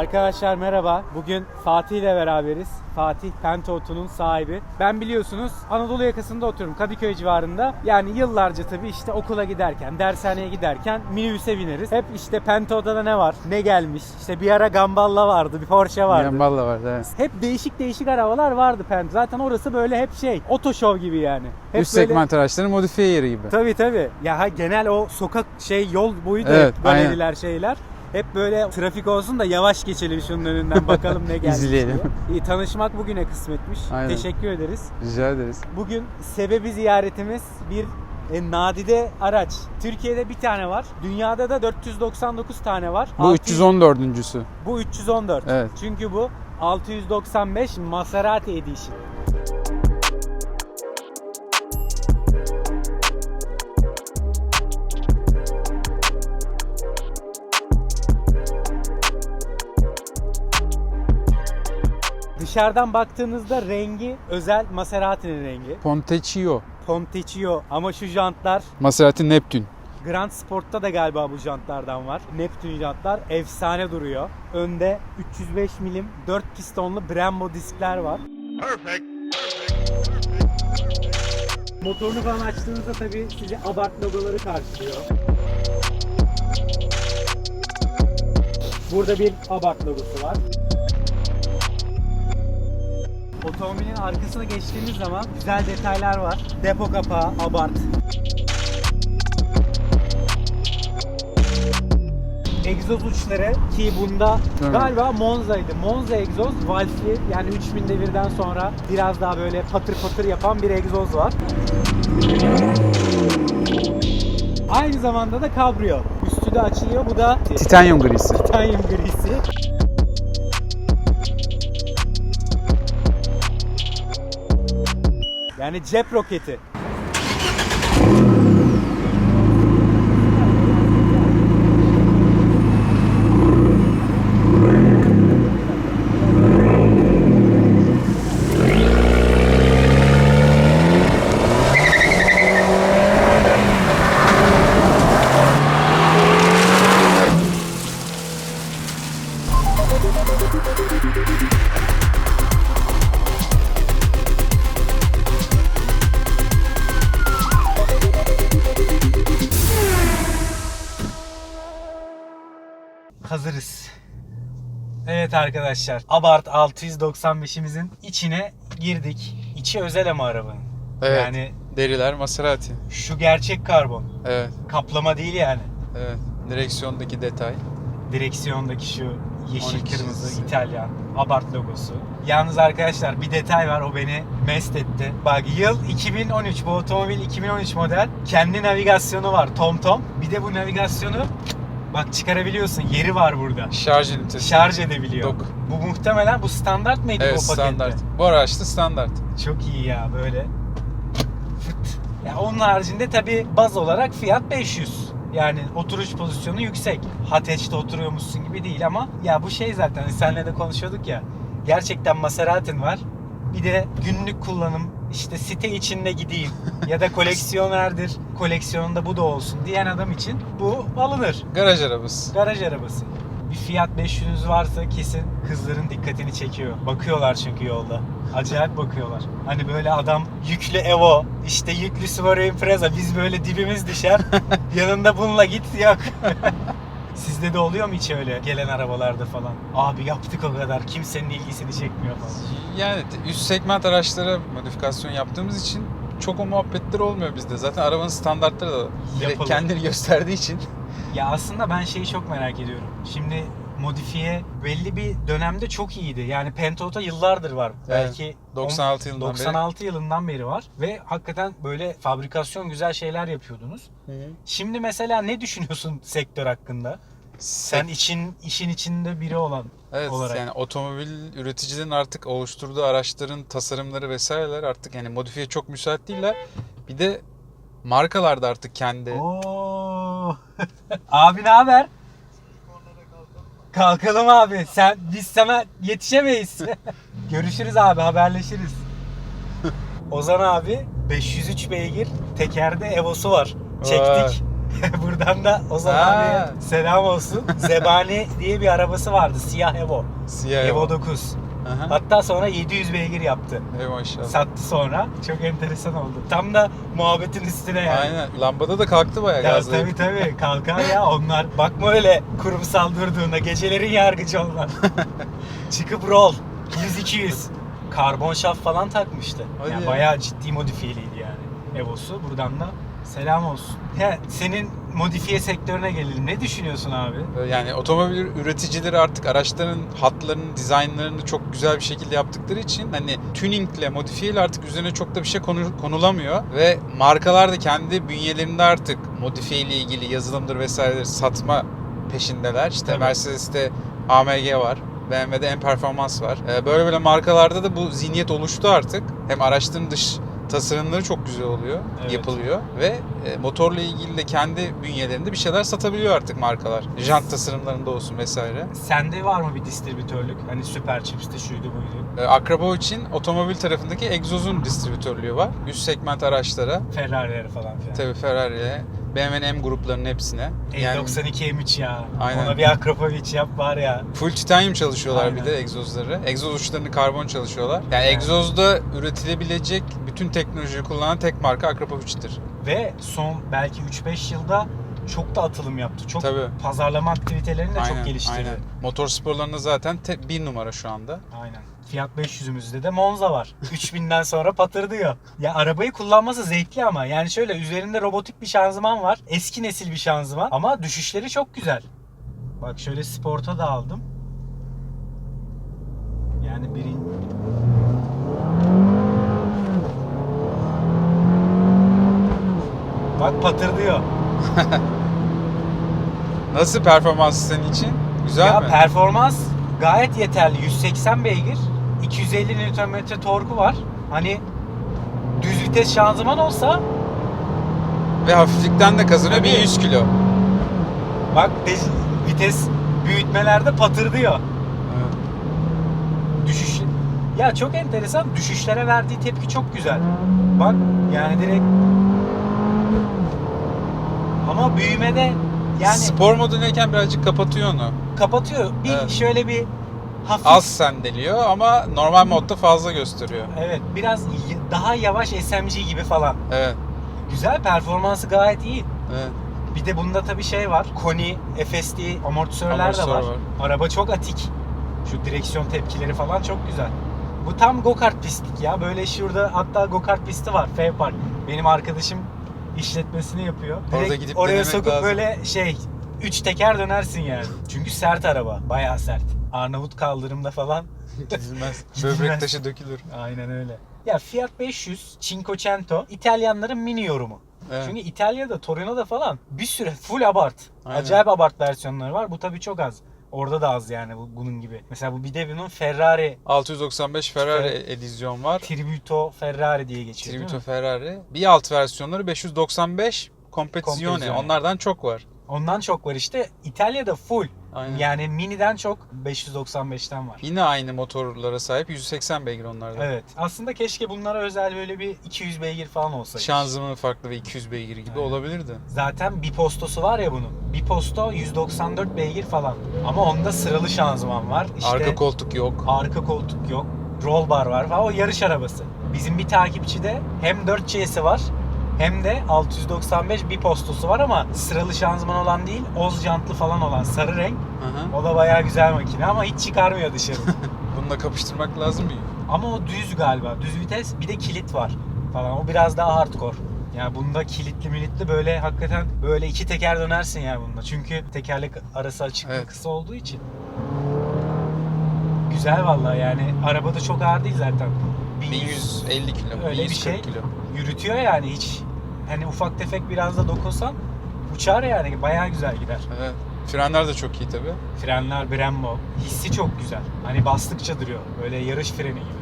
Arkadaşlar merhaba. Bugün Fatih ile beraberiz. Fatih Pentotu'nun sahibi. Ben biliyorsunuz Anadolu yakasında oturuyorum Kadıköy civarında. Yani yıllarca tabii işte okula giderken, dershaneye giderken minibüse bineriz. Hep işte Pento'da ne var, ne gelmiş. İşte bir ara Gamballa vardı, bir Porsche vardı. Yamballa vardı evet. Hep değişik değişik arabalar vardı Pento. Zaten orası böyle hep şey, oto gibi yani. Hep Üst böyle- segment araçların modifiye yeri gibi. Tabii tabii. Ya genel o sokak şey yol boyu da Evet, hep galeriler şeyler. Hep böyle trafik olsun da yavaş geçelim şunun önünden bakalım ne gelmiş İzleyelim. diye. İyi, tanışmak bugüne kısmetmiş. Aynen. Teşekkür ederiz. Rica ederiz. Bugün sebebi ziyaretimiz bir e, nadide araç. Türkiye'de bir tane var. Dünyada da 499 tane var. Bu 600 314'üncüsü. Bu 314. Evet. Çünkü bu 695 Maserati Edition. Dışarıdan baktığınızda rengi özel Maserati'nin rengi. Pontecchio. Pontecchio ama şu jantlar Maserati Neptune. Grand Sport'ta da galiba bu jantlardan var. Neptune jantlar efsane duruyor. Önde 305 milim 4 pistonlu Brembo diskler var. Motorunu falan açtığınızda tabii sizi Abarth logoları karşılıyor. Burada bir Abarth logosu var. Otomobilin arkasına geçtiğimiz zaman güzel detaylar var. Depo kapağı Abarth. egzoz uçları ki bunda Evet. galiba Monza'ydı. Monza egzoz valfli yani 3000 devirden sonra biraz daha böyle patır patır yapan bir egzoz var. Aynı zamanda da kabrio. Üstü de açılıyor. Bu da Titanium grisi. titanyum grisi. Yani cep roketi. Evet arkadaşlar. Abart 695'imizin içine girdik. İçi özel ama arabanın. Evet. Yani Deriler Maserati. şu gerçek karbon. Evet. Kaplama değil yani. Evet. Direksiyondaki detay. Direksiyondaki şu yeşil 12 kırmızı çizgisi. İtalyan Abart logosu. Yalnız arkadaşlar bir detay var o beni mest etti. Bak yıl 2013 bu otomobil 2013 model. Kendi navigasyonu var TomTom. Bir de bu navigasyonu bak çıkarabiliyorsun. Yeri var burada. Şarj ünitesi. Şarj edebiliyor. Dok. Bu muhtemelen bu standart mıydı Evet bu pakette? standart. Bu araçta standart. Çok iyi ya böyle. Fıt. Ya onun haricinde tabi baz olarak fiyat 500. Yani oturuş pozisyonu yüksek. Hatch'te oturuyormuşsun gibi değil ama ya bu şey zaten hani senle de konuşuyorduk ya. Gerçekten Maserati'n var. Bir de günlük kullanım işte site içinde gideyim ya da koleksiyonerdir. Koleksiyonunda bu da olsun diyen adam için bu alınır. Garaj arabası. Garaj arabası. Bir Fiat 500'ünüz varsa kesin kızların dikkatini çekiyor. Bakıyorlar çünkü yolda. Acayip bakıyorlar. Hani böyle adam yüklü Evo, işte yüklü Subaru Impreza biz böyle dibimiz düşer. Yanında bununla git yok. Sizde de oluyor mu hiç öyle gelen arabalarda falan? Abi yaptık o kadar kimsenin ilgisini çekmiyor falan. Yani üst segment araçlara modifikasyon yaptığımız için çok o muhabbetler olmuyor bizde. Zaten arabanın standartları da direkt kendini gösterdiği için. Ya aslında ben şeyi çok merak ediyorum. Şimdi modifiye belli bir dönemde çok iyiydi. Yani Pentota yıllardır var. Evet, Belki 96 yılından beri. 96 yılından beri var ve hakikaten böyle fabrikasyon güzel şeyler yapıyordunuz. Şimdi mesela ne düşünüyorsun sektör hakkında? Sen için işin içinde biri olan Evet olarak. yani otomobil üreticilerin artık oluşturduğu araçların tasarımları vesaireler artık yani modifiye çok müsait değiller. Bir de markalar da artık kendi. Oo. abi ne haber? Kalkalım abi. Sen biz sana yetişemeyiz. Görüşürüz abi, haberleşiriz. Ozan abi 503 beygir tekerde Evo'su var. Çektik. Buradan da o zaman Ha. bir selam olsun. Zebani diye bir arabası vardı. Siyah Evo. Siyah Evo Evo. 9. Aha. Hatta sonra 700 beygir yaptı. Ey maşallah. Sattı sonra. Çok enteresan oldu. Tam da muhabbetin üstüne yani. Aynen. Lambada da kalktı bayağı Ya gazlayıp. tabii tabii kalkar ya onlar. Bakma öyle kurumsal durduğunda gecelerin yargıcı onlar. Çıkıp roll 100-200. Karbon şaft falan takmıştı. Hadi yani ya. bayağı ciddi modifiyeliydi yani Evo'su. Buradan da selam olsun. Ya senin modifiye sektörüne gelelim. Ne düşünüyorsun abi? Yani otomobil üreticileri artık araçların hatlarını, dizaynlarını çok güzel bir şekilde yaptıkları için hani tuningle, modifiyeyle artık üzerine çok da bir şey konu- konulamıyor ve markalar da kendi bünyelerinde artık modifiye ile ilgili yazılımdır vesaireleri satma peşindeler. İşte Tabii. Mercedes'te AMG var. BMW'de en performans var. Ee, Böyle böyle markalarda da bu zihniyet oluştu artık. Hem araçların dış tasarımları çok güzel oluyor, Evet. yapılıyor ve e, motorla ilgili de kendi bünyelerinde bir şeyler satabiliyor artık markalar. Jant tasarımlarında olsun vesaire. Sende var mı bir distribütörlük? Hani Super Chips'te şuydu buydu. E, Akrabo için otomobil tarafındaki egzozun distribütörlüğü var. Üst segment araçlara, Ferrari'leri falan filan. tabii Ferrari'ye, BMW'nin M gruplarının hepsine. Yani E92 M3 ya. Aynen. Ona bir Akropovic yap var ya. full titanyum çalışıyorlar Aynen. bir de egzozları. Egzoz uçlarını karbon çalışıyorlar. Yani Evet. egzozda üretilebilecek bütün teknolojiyi kullanan tek marka Akrapovic'tir. Ve son belki 3-5 yılda çok da atılım yaptı. Çok Tabii. pazarlama aktivitelerini de çok geliştirdi. Aynen. Motor sporlarında zaten te- bir numara şu anda. Aynen. Fiat 500'ümüzde de Monza var. 3000'den sonra patır diyor. Ya arabayı kullanması zevkli ama. Yani şöyle üzerinde robotik bir şanzıman var. Eski nesil bir şanzıman ama düşüşleri çok güzel. Bak şöyle sporta da aldım. Yani birin... Bak patır diyor. Nasıl performans senin için? Güzel ya mi? performans gayet yeterli. 180 beygir, 250 Nm torku var. Hani düz vites şanzıman olsa Ve hafiflikten de kazanıyor. Tabii. 1100 kilo. bak de- vites büyütmelerde patır diyor. Düşüş ya çok enteresan düşüşlere verdiği tepki çok güzel. Bak yani direkt ama büyümede yani Spor modundayken birazcık kapatıyor onu. kapatıyor. Bir Evet. şöyle bir hafif Az sendeliyor ama normal modda fazla gösteriyor. Evet biraz y- daha yavaş SMG gibi falan. Evet. Güzel performansı gayet iyi. Evet. Bir de bunda tabii şey var. Koni, FSD amortisörler de Amortisör var. var. Araba çok atik. Şu direksiyon tepkileri falan çok güzel. Bu tam go-kart pistlik ya. Böyle şurada hatta go-kart pisti var. F Park. Benim arkadaşım işletmesini yapıyor. Orada Direkt gidip oraya denemek sokup lazım. böyle şey üç teker dönersin yani. Çünkü sert araba. Bayağı sert. Arnavut kaldırımda falan Gidilmez. Gidilmez. Böbrek taşı dökülür. Aynen öyle. Ya Fiat 500, Cinquecento İtalyanların mini yorumu. Evet. Çünkü İtalya'da, Torino'da falan bir sürü full abart. Aynen. Acayip abart versiyonları var. Bu tabii çok az. Orada da az yani bu, bunun gibi. Mesela bu bir de bunun Ferrari 695 Ferrari Evet. Edition var. Tributo Ferrari diye geçiyor Tributo? Ferrari. Bir alt versiyonları 595 Competizione. Competizione. Onlardan çok var. Ondan çok var işte. İtalya'da full. Aynen. Yani mini'den çok 595'ten var. Yine aynı motorlara sahip 180 beygir onlarda. Evet. Aslında keşke bunlara özel böyle bir 200 beygir falan olsaydı. Şanzımanı farklı ve 200 beygir gibi Aynen. olabilirdi. Zaten bir postosu var ya bunun. Bir posto 194 beygir falan. Ama onda sıralı şanzıman var. İşte Arka koltuk yok. arka koltuk yok. Roll bar var falan. O yarış arabası. Bizim bir takipçide hem 4C'si var hem de 695 bir postosu var ama sıralı şanzıman olan değil, oz jantlı falan olan sarı renk. Hı. O da bayağı güzel makine ama hiç çıkarmıyor dışarı. Bununla kapıştırmak lazım mı? ama o düz galiba. Düz vites bir de kilit var falan. O biraz daha hardcore. Yani bunda kilitli militli böyle hakikaten böyle iki teker dönersin yani bunda. Çünkü tekerlek arası açık ve Evet. kısa olduğu için. Güzel vallahi yani. Araba da çok ağır değil zaten. 1150 kilo. Öyle bir 1140 şey. kilo. Yürütüyor yani hiç. Hani ufak tefek biraz da dokunsan uçar yani. Bayağı güzel gider. Evet. Frenler de çok iyi tabi. Frenler Brembo. Hissi çok güzel. Hani bastıkça duruyor. Böyle yarış freni gibi.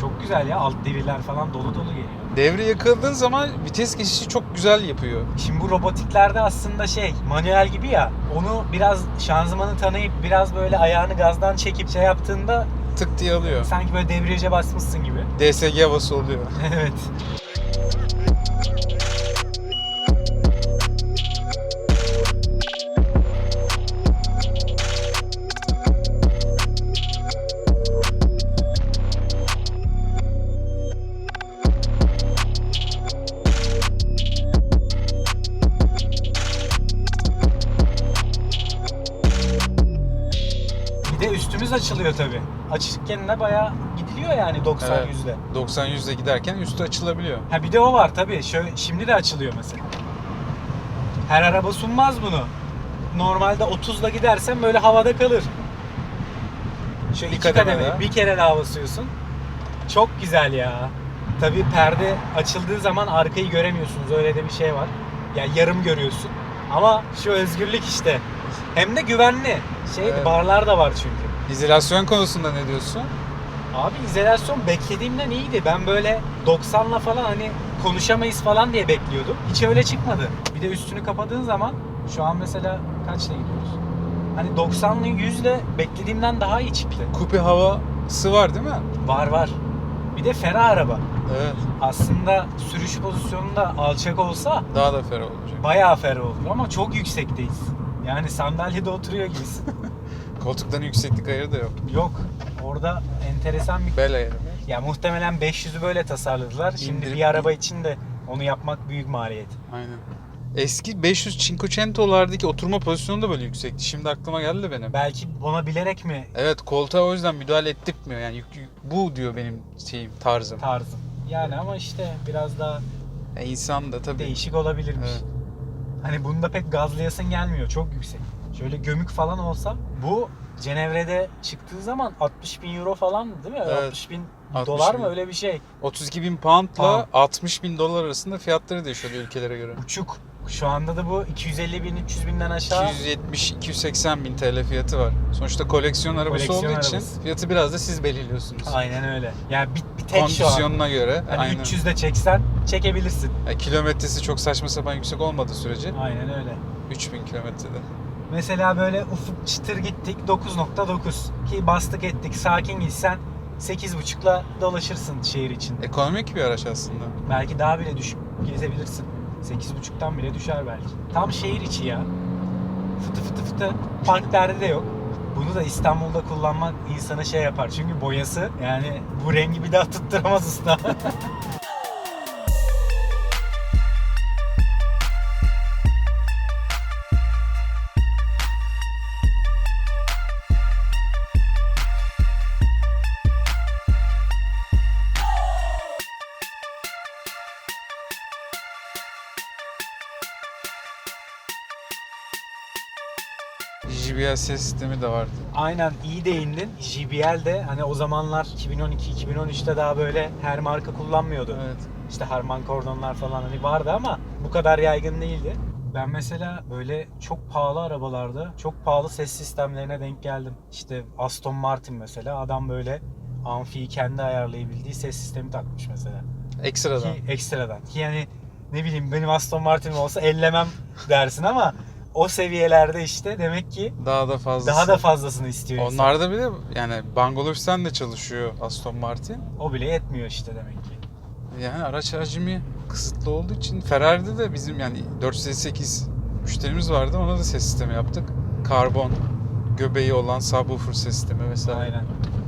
Çok güzel ya. Alt devirler falan dolu dolu geliyor. Devre yakıldığın zaman vites geçişi çok güzel yapıyor. Şimdi bu robotiklerde aslında şey manuel gibi ya. Onu biraz şanzımanı tanıyıp biraz böyle ayağını gazdan çekip şey yaptığında Tık diye alıyor. sanki böyle debriyaja basmışsın gibi. DSG havası oluyor. evet. Açılıyor tabi. Açıkken de bayağı gidiliyor yani 90 Evet. yüzde. 90 100'de giderken üstü açılabiliyor. Ha bir de o var tabi. Şöyle şimdi de açılıyor mesela. Her araba sunmaz bunu. Normalde 30'la gidersen böyle havada kalır. Şöyle Bir iki kademe kademe, daha. bir kere daha basıyorsun. Çok güzel ya. Tabi perde açıldığı zaman arkayı göremiyorsunuz. Öyle de bir şey var. Ya yarım görüyorsun. Ama şu özgürlük işte. Hem de güvenli. Şey Evet. barlar da var çünkü. İzolasyon konusunda ne diyorsun? Abi izolasyon beklediğimden iyiydi. Ben böyle 90'la falan hani konuşamayız falan diye bekliyordum. Hiç öyle çıkmadı. Bir de üstünü kapadığın zaman şu an mesela kaçla gidiyoruz? Hani 90'lı 100'le beklediğimden daha iyi çıktı. Kupe havası var değil mi? Var var. Bir de ferah araba. Evet. Aslında sürüş pozisyonunda alçak olsa Daha da ferah olacak. bayağı ferah olur ama çok yüksekteyiz. Yani sandalyede oturuyor gibiyiz. Koltukların yükseklik ayarı da yok. Yok. Orada enteresan bir Bel ayarı. Ya muhtemelen 500'ü böyle tasarladılar. Şimdi İndirip- bir araba için de onu yapmak büyük maliyet. Aynen. Eski 500 Cinquecento'lardaki oturma pozisyonu da böyle yüksekti. Şimdi aklıma geldi benim. Belki ona bilerek mi Evet koltuğa o yüzden müdahale ettirtmiyor. Yani yük- yük- bu diyor benim şeyim, tarzım. tarzım? Yani ama işte biraz daha Ya insan da tabii. değişik olabilirmiş. Evet. Hani bunda pek gazlayasın gelmiyor. Çok yüksek. Şöyle gömük falan olsa bu Cenevre'de çıktığı zaman 60 bin euro falan değil mi? Evet. 60 bin 60 dolar mı bin. öyle bir şey? 32 bin poundla Pound. 60 bin dolar arasında fiyatları değişiyor ülkelere göre. Uçuk. Şu anda da bu 250 bin 300 binden aşağı 270-280 bin TL fiyatı var. Sonuçta koleksiyon arabası Koleksiyon olduğu için arabası. fiyatı biraz da siz belirliyorsunuz. aynen öyle. Yani bir, bir tek şu an. Kondisyonuna göre. Hani aynen. 300 de çeksen çekebilirsin. Ya kilometresi çok saçma sapan yüksek olmadığı sürece Aynen öyle. 3000 kilometrede. Mesela böyle ufuk çıtır gittik 9.9 ki bastık ettik sakin gitsen 8.5'la dolaşırsın şehir için. Ekonomik bir araç aslında. Belki daha bile düşük gezebilirsin. 8.5'tan bile düşer belki. Tam şehir içi ya. Fıtı fıtı fıtı. Park derdi de yok. Bunu da İstanbul'da kullanmak insana şey yapar. Çünkü boyası yani bu rengi bir daha tutturamaz usta. Ses sistemi de vardı. Aynen iyi değindin. JBL de hani o zamanlar 2012-2013'te daha böyle her marka kullanmıyordu. Evet. İşte Harman Kardonlar falan hani vardı ama bu kadar yaygın değildi. Ben mesela böyle çok pahalı arabalarda çok pahalı ses sistemlerine denk geldim. İşte Aston Martin mesela adam böyle amfiyi kendi ayarlayabildiği ses sistemi takmış mesela. Ekstradan. Ki ekstradan. Ki yani ne bileyim benim Aston Martin'im olsa ellemem dersin ama o seviyelerde işte demek ki Daha da fazla. daha da fazlasını istiyor. Onlarda bile yani Bangolufsen de çalışıyor Aston Martin. O bile yetmiyor işte demek ki. Yani araç hacmi kısıtlı olduğu için Ferrari'de de bizim yani 458 müşterimiz vardı. Ona da ses sistemi yaptık. Karbon göbeği olan subwoofer ses sistemi vesaire. Aynen.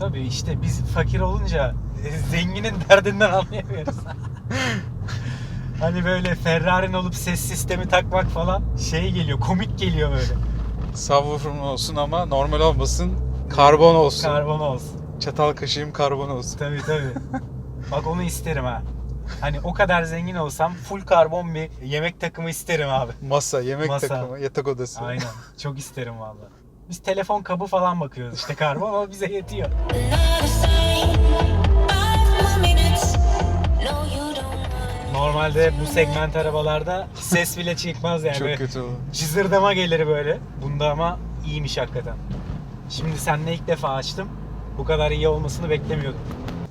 Tabii işte biz fakir olunca zenginin derdinden anlayamıyoruz. hani böyle Ferrari'nin olup ses sistemi takmak falan şey geliyor, komik geliyor böyle. Subwoofer'ım olsun ama normal olmasın. Karbon olsun. Karbon olsun. Çatal kaşığım karbon olsun. Tabii tabii. Bak onu isterim ha. Hani o kadar zengin olsam full karbon bir yemek takımı isterim abi. Masa, yemek Masa. takımı, yatak odası. Aynen. Çok isterim vallahi. Biz telefon kabı falan bakıyoruz işte karbon ama bize yetiyor. Normalde bu segment arabalarda ses bile çıkmaz yani. Çok Böyle kötü oldu. Cızırdama gelir böyle. Bunda ama iyiymiş hakikaten. Şimdi seninle ilk defa açtım. Bu kadar iyi olmasını beklemiyordum.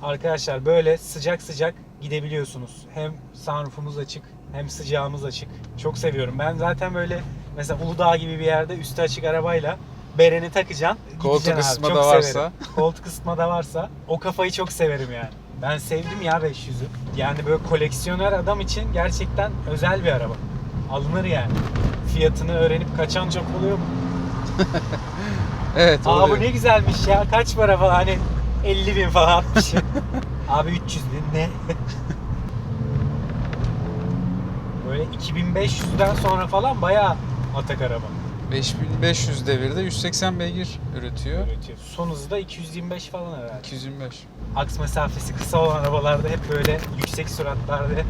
Arkadaşlar böyle sıcak sıcak gidebiliyorsunuz. Hem sunroofumuz açık hem sıcağımız açık. Çok seviyorum. Ben zaten böyle mesela Uludağ gibi bir yerde üstü açık arabayla bereni takacaksın. Koltuk gideceksin abi. ısıtma Çok da varsa. severim. Koltuk ısıtma da varsa o kafayı çok severim yani. Ben sevdim ya 500'ü. Yani böyle koleksiyoner adam için gerçekten özel bir araba. Alınır yani. Fiyatını öğrenip kaçan çok oluyor mu? Evet Aa oluyor. bu ne güzelmiş ya. Kaç para falan hani 50 bin falan. Abi 300 bin ne? Böyle 2500'den sonra falan bayağı atak araba. 5500 devirde 180 beygir üretiyor. Üretiyor. Son hızı da 225 falan herhalde. 225. Aks mesafesi kısa olan arabalarda hep böyle yüksek süratlerde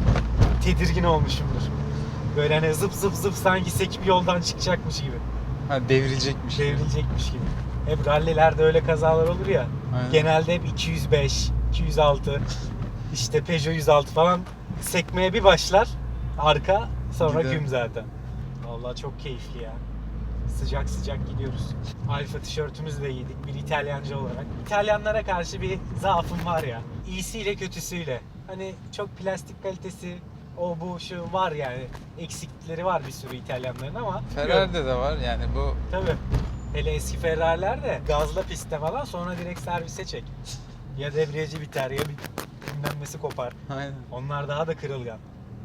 tedirgin olmuşumdur. Böyle hani zıp zıp zıp sanki sekip yoldan çıkacakmış gibi. Ha devrilecekmiş. Devrilecekmiş gibi. Hep rallilerde öyle kazalar olur ya. Aynen. Genelde hep 205, 206, işte Peugeot 106 falan sekmeye bir başlar. Arka sonra Gider. güm zaten. Vallahi çok keyifli ya. Sıcak sıcak gidiyoruz. Alfa tişörtümüzü de giydik bir İtalyancı olarak. İtalyanlara karşı bir zaafım var ya. İyisiyle kötüsüyle. Hani çok plastik kalitesi o bu şu var yani. Eksiklikleri var bir sürü İtalyanların ama Ferrari'de de var yani bu Tabii. Hele eski Ferrari'ler de gazla pistte falan sonra direkt servise çek. Ya debriyajı biter ya bir bilmem nesi kopar. aynen. Onlar daha da kırılgan.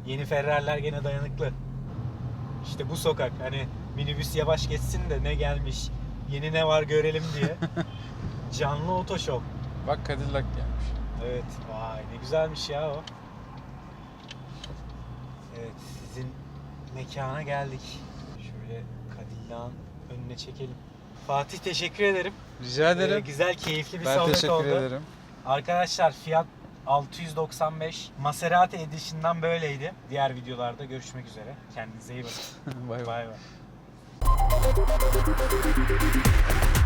Yeni Ferrari'ler gene dayanıklı. İşte bu sokak hani minibüs yavaş geçsin de ne gelmiş, yeni ne var görelim diye. Canlı otoşok. Bak Cadillac gelmiş. Evet. Vay ne güzelmiş ya o. Evet sizin mekana geldik. Şöyle Cadillac'ın önüne çekelim. Fatih teşekkür ederim. Rica Ee, ederim. güzel keyifli bir ben sohbet teşekkür oldu. ederim. Arkadaşlar fiyat 695. Maserati Edition'dan böyleydi. Diğer videolarda görüşmek üzere. Kendinize iyi bakın. bay bay. Bay bay. Thank you.